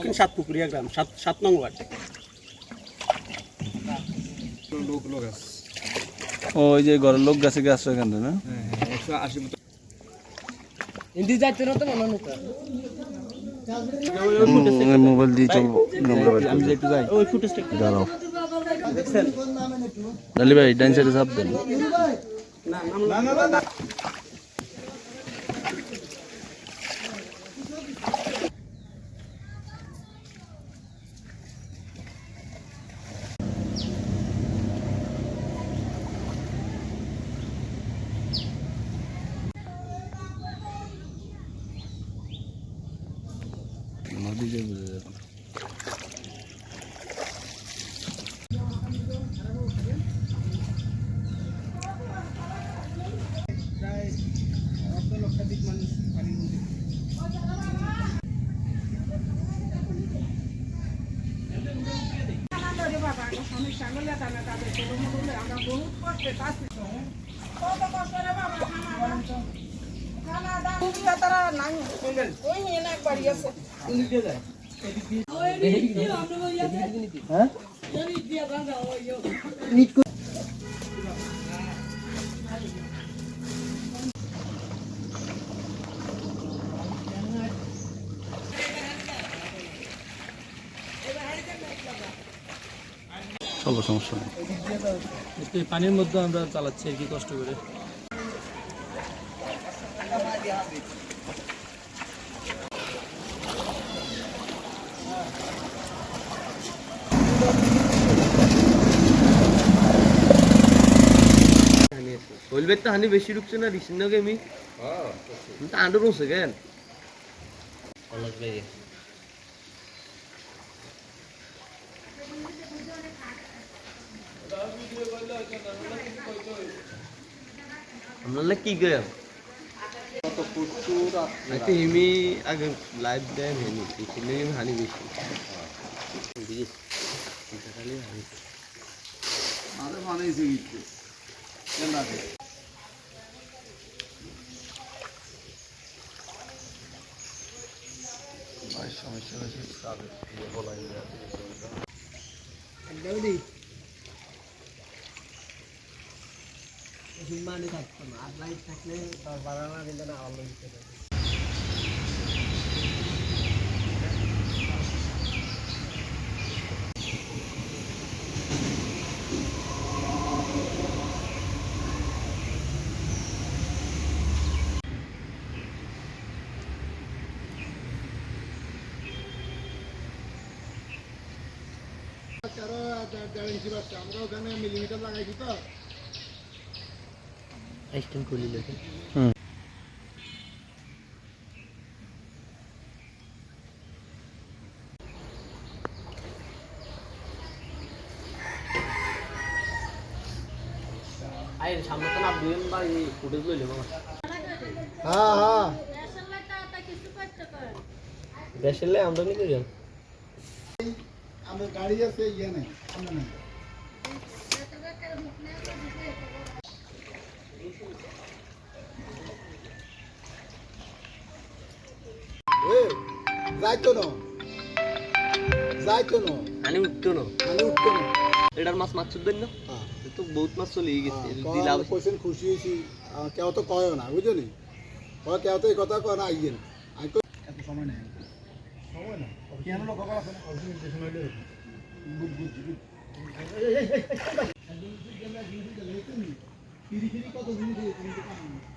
দক্ষিণ সাতপুকুরিয়া গ্রাম সাত সাত নং ওয়ার্ড। ওই যে ঘরের লোক গাছে গাছ এখানে না? হ্যাঁ হ্যাঁ একশো আশি মতো হিন্দি যাইতে না। তো মনে হতো মোবাইল দিয়ে চলবো নম্বর বের আমি করে। যে একটু যাই ওই ফুটেজটা একটু দাঁড়াও দেখছেন ডালি ভাই ডাইন সাইডে চাপ দেন নদী যে বুঝে যাবে চলো সমস্যা নেই। পানির মধ্যে আমরা চালাচ্ছি আর কি কষ্ট করে। বলবে তো হানি বেশি ঢুকছে না রিসিন না গেমি। তা আন্ডু রুছে কেন? আপনারা কি গেম আচ্ছা হিমি আগে লাইভ দেন হেনি গেম হানি বেশি খালি হানি আমাদের বানাইছে গিয়ে কেন সমস্যা হয়েছে তাদের বলাই যায় মানে থাকতো না আর লাইট থাকলে তার বাড়ানা দিলে না আলো দিতে খুলি লেখে আই সামনে তো ফুটেজ লইলে মামা হ্যাঁ হ্যাঁ। দেশের লাই আমরা নি করিয়াম আমার গাড়ি আছে ইয়ে নেই নেই। যাইতো না যাইতো না আনি উঠতো না মানে উঠতো না এটার মাছ মাছ দেন না হ্যাঁ এ তো বহুত মাছ চলে গেছে দিলাম কোয়েশ্চেন খুশি হয়েছি কেউ তো কয় না বুঝছ নি কেউ তো এই কথা কয় না আইয়েন আমি এত সময় নেই সময় না কেন লোক কখন আছে না অবশ্যই সময় বুঝ বুঝ বুঝ এই এই এই এই পিরি পিরি কত দিন দিয়ে তুমি তো পাও না